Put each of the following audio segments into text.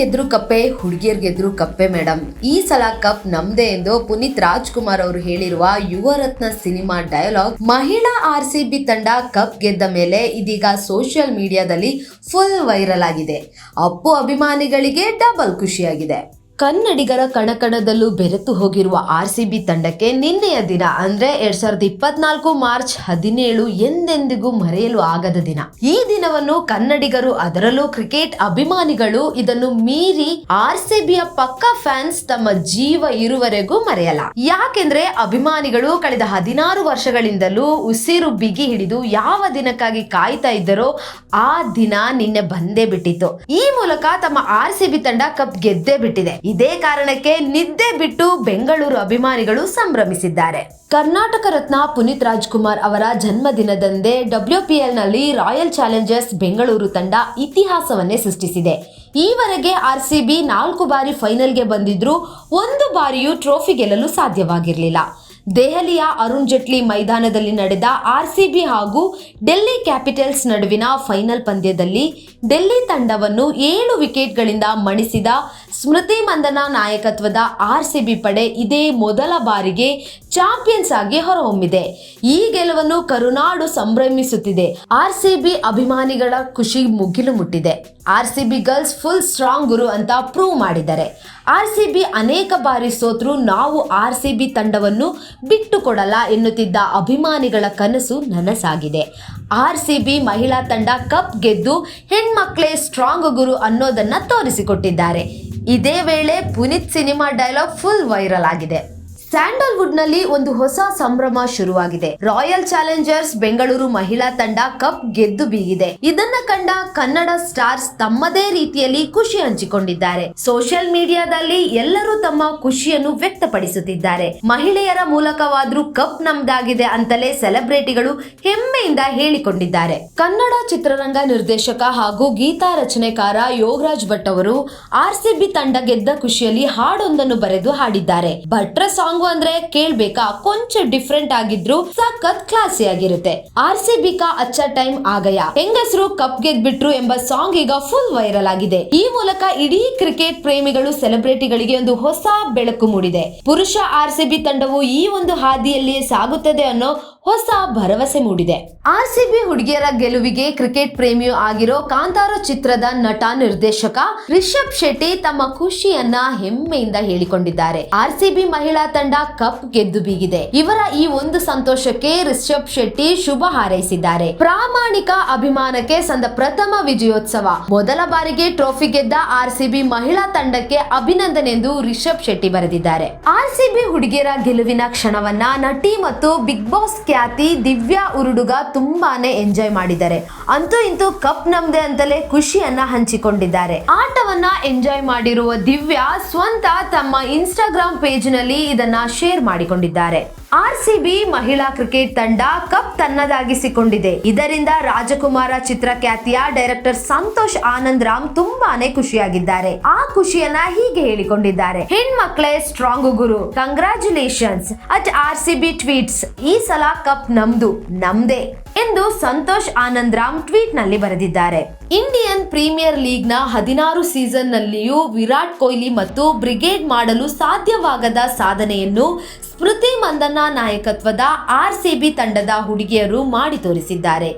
ಗೆದ್ರು ಕಪ್ಪೆ, ಹುಡುಗಿಯರ್ ಗೆದ್ರು ಕಪ್ಪೆ ಮೇಡಮ್ ಈ ಸಲ ಕಪ್ ನಮ್ದೇ ಎಂದು ಪುನೀತ್ ರಾಜ್ಕುಮಾರ್ ಅವರು ಹೇಳಿರುವ ಯುವರತ್ನ ಸಿನಿಮಾ ಡಯಲಾಗ್ ಮಹಿಳಾ ಆರ್ ಸಿ ಬಿ ತಂಡ ಕಪ್ ಗೆದ್ದ ಮೇಲೆ ಇದೀಗ ಸೋಷಿಯಲ್ ಮೀಡಿಯಾದಲ್ಲಿ ಫುಲ್ ವೈರಲ್ ಆಗಿದೆ. ಅಪ್ಪು ಅಭಿಮಾನಿಗಳಿಗೆ ಡಬಲ್ ಖುಷಿಯಾಗಿದೆ. ಕನ್ನಡಿಗರ ಕಣಕಣದಲ್ಲೂ ಬೆರೆತು ಹೋಗಿರುವ ಆರ್ ಸಿ ಬಿ ತಂಡಕ್ಕೆ ನಿನ್ನೆಯ ದಿನ, ಅಂದ್ರೆ ಎರಡ್ ಸಾವಿರದ ಇಪ್ಪತ್ನಾಲ್ಕು ಮಾರ್ಚ್ ಹದಿನೇಳು ಎಂದೆಂದಿಗೂ ಮರೆಯಲು ಆಗದ ದಿನ. ಈ ದಿನವನ್ನು ಕನ್ನಡಿಗರು ಅದರಲ್ಲೂ ಕ್ರಿಕೆಟ್ ಅಭಿಮಾನಿಗಳು ಇದನ್ನು ಮೀರಿ ಆರ್ ಸಿ ಬಿಯ ಪಕ್ಕ ಫ್ಯಾನ್ಸ್ ತಮ್ಮ ಜೀವ ಇರುವರೆಗೂ ಮರೆಯಲ್ಲ. ಯಾಕೆಂದ್ರೆ ಅಭಿಮಾನಿಗಳು ಕಳೆದ ಹದಿನಾರು ವರ್ಷಗಳಿಂದಲೂ ಉಸಿರು ಬಿಗಿ ಹಿಡಿದು ಯಾವ ದಿನಕ್ಕಾಗಿ ಕಾಯ್ತಾ ಇದ್ದರೋ ಆ ದಿನ ನಿನ್ನೆ ಬಂದೇ ಬಿಟ್ಟಿತ್ತು. ಈ ಮೂಲಕ ತಮ್ಮ ಆರ್ ಸಿ ಬಿ ತಂಡ ಕಪ್ ಗೆದ್ದೇ ಬಿಟ್ಟಿದೆ. ಇದೇ ಕಾರಣಕ್ಕೆ ನಿದ್ದೆ ಬಿಟ್ಟು ಬೆಂಗಳೂರು ಅಭಿಮಾನಿಗಳು ಸಂಭ್ರಮಿಸಿದ್ದಾರೆ. ಕರ್ನಾಟಕ ರತ್ನ ಪುನೀತ್ ರಾಜ್ಕುಮಾರ್ ಅವರ ಜನ್ಮದಿನದಂದೇ ಡಬ್ಲ್ಯೂಪಿಎಲ್ನಲ್ಲಿ ರಾಯಲ್ ಚಾಲೆಂಜರ್ಸ್ ಬೆಂಗಳೂರು ತಂಡ ಇತಿಹಾಸವನ್ನೇ ಸೃಷ್ಟಿಸಿದೆ. ಈವರೆಗೆ ಆರ್ ಸಿ ಬಿ ನಾಲ್ಕು ಬಾರಿ ಫೈನಲ್ಗೆ ಬಂದಿದ್ರು ಒಂದು ಬಾರಿಯೂ ಟ್ರೋಫಿ ಗೆಲ್ಲಲು ಸಾಧ್ಯವಾಗಿರಲಿಲ್ಲ. ದೆಹಲಿಯ ಅರುಣ್ ಜೇಟ್ಲಿ ಮೈದಾನದಲ್ಲಿ ನಡೆದ ಆರ್ಸಿಬಿ ಹಾಗೂ ಡೆಲ್ಲಿ ಕ್ಯಾಪಿಟಲ್ಸ್ ನಡುವಿನ ಫೈನಲ್ ಪಂದ್ಯದಲ್ಲಿ ಡೆಲ್ಲಿ ತಂಡವನ್ನು ಏಳು ವಿಕೆಟ್ಗಳಿಂದ ಮಣಿಸಿದ ಸ್ಮೃತಿ ಮಂದನ ನಾಯಕತ್ವದ ಆರ್ಸಿಬಿ ಪಡೆ ಇದೇ ಮೊದಲ ಬಾರಿಗೆ ಚಾಂಪಿಯನ್ಸ್ ಆಗಿ ಹೊರಹೊಮ್ಮಿದೆ. ಈ ಗೆಲುವನ್ನು ಕರುನಾಡು ಸಂಭ್ರಮಿಸುತ್ತಿದೆ. ಆರ್ಸಿಬಿ ಅಭಿಮಾನಿಗಳ ಖುಷಿ ಮುಗಿಲು ಮುಟ್ಟಿದೆ. ಆರ್ಸಿಬಿ ಗರ್ಲ್ಸ್ ಫುಲ್ ಸ್ಟ್ರಾಂಗ್ ಗುರು ಅಂತ ಪ್ರೂವ್ ಮಾಡಿದ್ದಾರೆ. ಆರ್ಸಿಬಿ ಅನೇಕ ಬಾರಿ ಸೋತ್ರು ನಾವು ಆರ್ಸಿಬಿ ತಂಡವನ್ನು ಬಿಟ್ಟು ಕೊಡಲ್ಲ ಎನ್ನುತ್ತಿದ್ದ ಅಭಿಮಾನಿಗಳ ಕನಸು ನನಸಾಗಿದೆ. ಆರ್ಸಿಬಿ ಮಹಿಳಾ ತಂಡ ಕಪ್ ಗೆದ್ದು ಹೆಣ್ಮಕ್ಳೇ ಸ್ಟ್ರಾಂಗ್ ಗುರು ಅನ್ನೋದನ್ನ ತೋರಿಸಿಕೊಟ್ಟಿದ್ದಾರೆ. ಇದೇ ವೇಳೆ Puneeth cinema dialogue full viral ಆಗಿದೆ. ಸ್ಯಾಂಡಲ್ವುಡ್ನಲ್ಲಿ ಒಂದು ಹೊಸ ಸಂಭ್ರಮ ಶುರುವಾಗಿದೆ. ರಾಯಲ್ ಚಾಲೆಂಜರ್ಸ್ ಬೆಂಗಳೂರು ಮಹಿಳಾ ತಂಡ ಕಪ್ ಗೆದ್ದು ಬೀಗಿದೆ. ಇದನ್ನ ಕಂಡ ಕನ್ನಡ ಸ್ಟಾರ್ಸ್ ತಮ್ಮದೇ ರೀತಿಯಲ್ಲಿ ಖುಷಿ ಹಂಚಿಕೊಂಡಿದ್ದಾರೆ. ಸೋಷಿಯಲ್ ಮೀಡಿಯಾದಲ್ಲಿ ಎಲ್ಲರೂ ತಮ್ಮ ಖುಷಿಯನ್ನು ವ್ಯಕ್ತಪಡಿಸುತ್ತಿದ್ದಾರೆ. ಮಹಿಳೆಯರ ಮೂಲಕವಾದ್ರೂ ಕಪ್ ನಮ್ದಾಗಿದೆ ಅಂತಲೇ ಸೆಲೆಬ್ರಿಟಿಗಳು ಹೆಮ್ಮೆಯಿಂದ ಹೇಳಿಕೊಂಡಿದ್ದಾರೆ. ಕನ್ನಡ ಚಿತ್ರರಂಗ ನಿರ್ದೇಶಕ ಹಾಗೂ ಗೀತಾ ರಚನೆಕಾರ ಯೋಗರಾಜ್ ಭಟ್ ಅವರು ಆರ್ಸಿಬಿ ತಂಡ ಗೆದ್ದ ಖುಷಿಯಲ್ಲಿ ಹಾಡೊಂದನ್ನು ಬರೆದು ಹಾಡಿದ್ದಾರೆ. ಭಟ್ರ ಸಾಂಗ್ ಅಂದ್ರೆ ಕೇಳ್ಬೇಕಾ? ಕೊಂಚ ಡಿಫ್ರೆಂಟ್ ಆಗಿದ್ರು ಸಖತ್ ಕ್ಲಾಸಿ ಆಗಿರುತ್ತೆ. ಆರ್ ಸಿ ಬಿ ಕಾ ಅಚ್ಚ ಟೈಮ್ ಆಗಯ ಹೆಂಗಸರು ಕಪ್ ಗೆದ್ಬಿಟ್ರು ಎಂಬ ಸಾಂಗ್ ಈಗ ಫುಲ್ ವೈರಲ್ ಆಗಿದೆ. ಈ ಮೂಲಕ ಇಡೀ ಕ್ರಿಕೆಟ್ ಪ್ರೇಮಿಗಳು ಸೆಲೆಬ್ರಿಟಿಗಳಿಗೆ ಒಂದು ಹೊಸ ಬೆಳಕು ಮೂಡಿದೆ. ಪುರುಷ ಆರ್ ಸಿ ಬಿ ತಂಡವು ಈ ಒಂದು ಹಾದಿಯಲ್ಲಿಯೇ ಸಾಗುತ್ತದೆ ಅನ್ನೋ ಹೊಸ ಭರವಸೆ ಮೂಡಿದೆ. ಆರ್ ಸಿಬಿ ಹುಡುಗಿಯರ ಗೆಲುವಿಗೆ ಕ್ರಿಕೆಟ್ ಪ್ರೇಮಿಯೂ ಆಗಿರೋ ಕಾಂತಾರ ಚಿತ್ರದ ನಟ ನಿರ್ದೇಶಕ ರಿಷಬ್ ಶೆಟ್ಟಿ ತಮ್ಮ ಖುಷಿಯನ್ನ ಹೆಮ್ಮೆಯಿಂದ ಹೇಳಿಕೊಂಡಿದ್ದಾರೆ. ಆರ್ ಸಿಬಿ ಮಹಿಳಾ ತಂಡ ಕಪ್ ಗೆದ್ದು ಬೀಗಿದೆ. ಇವರ ಈ ಒಂದು ಸಂತೋಷಕ್ಕೆ ರಿಷಬ್ ಶೆಟ್ಟಿ ಶುಭ ಹಾರೈಸಿದ್ದಾರೆ. ಪ್ರಾಮಾಣಿಕ ಅಭಿಮಾನಕ್ಕೆ ಸಂದ ಪ್ರಥಮ ವಿಜಯೋತ್ಸವ. ಮೊದಲ ಬಾರಿಗೆ ಟ್ರೋಫಿ ಗೆದ್ದ ಆರ್ ಸಿ ಬಿ ಮಹಿಳಾ ತಂಡಕ್ಕೆ ಅಭಿನಂದನೆ ಎಂದು ರಿಷಬ್ ಶೆಟ್ಟಿ ಬರೆದಿದ್ದಾರೆ. ಆರ್ ಸಿ ಬಿ ಹುಡುಗಿಯರ ಗೆಲುವಿನ ಕ್ಷಣವನ್ನ ನಟಿ ಮತ್ತು ಬಿಗ್ ಬಾಸ್ ಖ್ಯಾತಿ ದಿವ್ಯಾ ಉರುಡುಗ ತುಂಬಾನೇ ಎಂಜಾಯ್ ಮಾಡಿದ್ದಾರೆ. ಅಂತೂ ಇಂತೂ ಕಪ್ ನಮ್ದೆ ಅಂತಲೇ ಖುಷಿಯನ್ನ ಹಂಚಿಕೊಂಡಿದ್ದಾರೆ. ಆಟವನ್ನ ಎಂಜಾಯ್ ಮಾಡಿರುವ ದಿವ್ಯಾ ಸ್ವಂತ ತಮ್ಮ ಇನ್ಸ್ಟಾಗ್ರಾಮ್ ಪೇಜ್ನಲ್ಲಿ ಇದನ್ನ ಶೇರ್ ಮಾಡಿಕೊಂಡಿದ್ದಾರೆ. ಆರ್ ಸಿ ಬಿ ಮಹಿಳಾ ಕ್ರಿಕೆಟ್ ತಂಡ ಕಪ್ ತನ್ನದಾಗಿಸಿಕೊಂಡಿದೆ. ಇದರಿಂದ ರಾಜಕುಮಾರ ಚಿತ್ರ ಖ್ಯಾತಿಯ ಡೈರೆಕ್ಟರ್ ಸಂತೋಷ್ ಆನಂದ್ ರಾಮ್ ತುಂಬಾನೇ ಖುಷಿಯಾಗಿದ್ದಾರೆ. ಆ ಖುಷಿಯನ್ನ ಹೀಗೆ ಹೇಳಿಕೊಂಡಿದ್ದಾರೆ. ಹೆಣ್ಮಕ್ಳೇ strong Guru. Congratulations at R C B tweets ಈ ಸಲ ಕಪ್ ನಮ್ದು ನಮ್ದೇ ಎಂದು ಸಂತೋಷ್ ಆನಂದ್ ರಾಮ್ ಟ್ವೀಟ್ನಲ್ಲಿ ಬರೆದಿದ್ದಾರೆ. ಇಂಡಿಯನ್ ಪ್ರೀಮಿಯರ್ ಲೀಗ್ನ ಹದಿನಾರು ಸೀಸನ್ ನಲ್ಲಿಯೂ ವಿರಾಟ್ ಕೊಹ್ಲಿ ಮತ್ತು ಬ್ರಿಗೇಡ್ ಮಾಡಲು ಸಾಧ್ಯವಾಗದ ಸಾಧನೆಯನ್ನು ಸ್ಮೃತಿ ಮಂದನ್ನ ನಾಯಕತ್ವದ ಆರ್ ಸಿ ಬಿ ತಂಡದ ಹುಡುಗಿಯರು ಮಾಡಿ ತೋರಿಸಿದ್ದಾರೆ.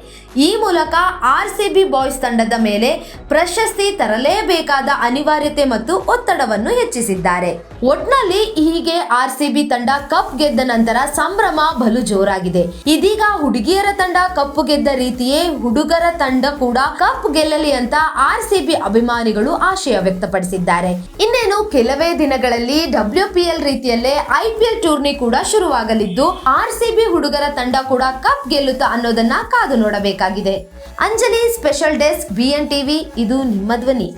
ಈ ಮೂಲಕ ಆರ್ ಸಿ ಬಿ ಬಾಯ್ಸ್ ತಂಡದ ಮೇಲೆ ಪ್ರಶಸ್ತಿ ತರಲೇಬೇಕಾದ ಅನಿವಾರ್ಯತೆ ಮತ್ತು ಒತ್ತಡವನ್ನು ಹೆಚ್ಚಿಸಿದ್ದಾರೆ. ಒಟ್ನಲ್ಲಿ ಹೀಗೆ ಆರ್ ಸಿ ಬಿ ತಂಡ ಕಪ್ ಗೆದ್ದ ನಂತರ ಸಂಭ್ರಮ ಬಲು ಜೋರಾಗಿದೆ. ಇದೀಗ ಹುಡುಗಿಯರ ತಂಡ ಕಪ್ಪು ಗೆದ್ದ ರೀತಿಯೇ ಹುಡುಗರ ತಂಡ ಕೂಡ ಕಪ್ ಗೆಲ್ಲಲಿ ಅಂತ ಆರ್ ಸಿ ಅಭಿಮಾನಿಗಳು ಆಶಯ ವ್ಯಕ್ತಪಡಿಸಿದ್ದಾರೆ. ಇನ್ನೇನು ಕೆಲವೇ ದಿನಗಳಲ್ಲಿ ಡಬ್ಲ್ಯೂ ಪಿ ಎಲ್ ರೀತಿಯಲ್ಲೇ ಐ ಪಿ ಎಲ್ ಟೂರ್ನಿ ಕೂಡ ಶುರುವಾಗಲಿದ್ದು ಆರ್ ಸಿ ಹುಡುಗರ ತಂಡ ಕೂಡ ಕಪ್ ಗೆಲ್ಲುತ್ತಾ ಅನ್ನೋದನ್ನ ಕಾದು ನೋಡಬೇಕಾಗಿದೆ. Anjali, special desk B N TV ಇದು ನಿಮ್ಮ ಧ್ವನಿ.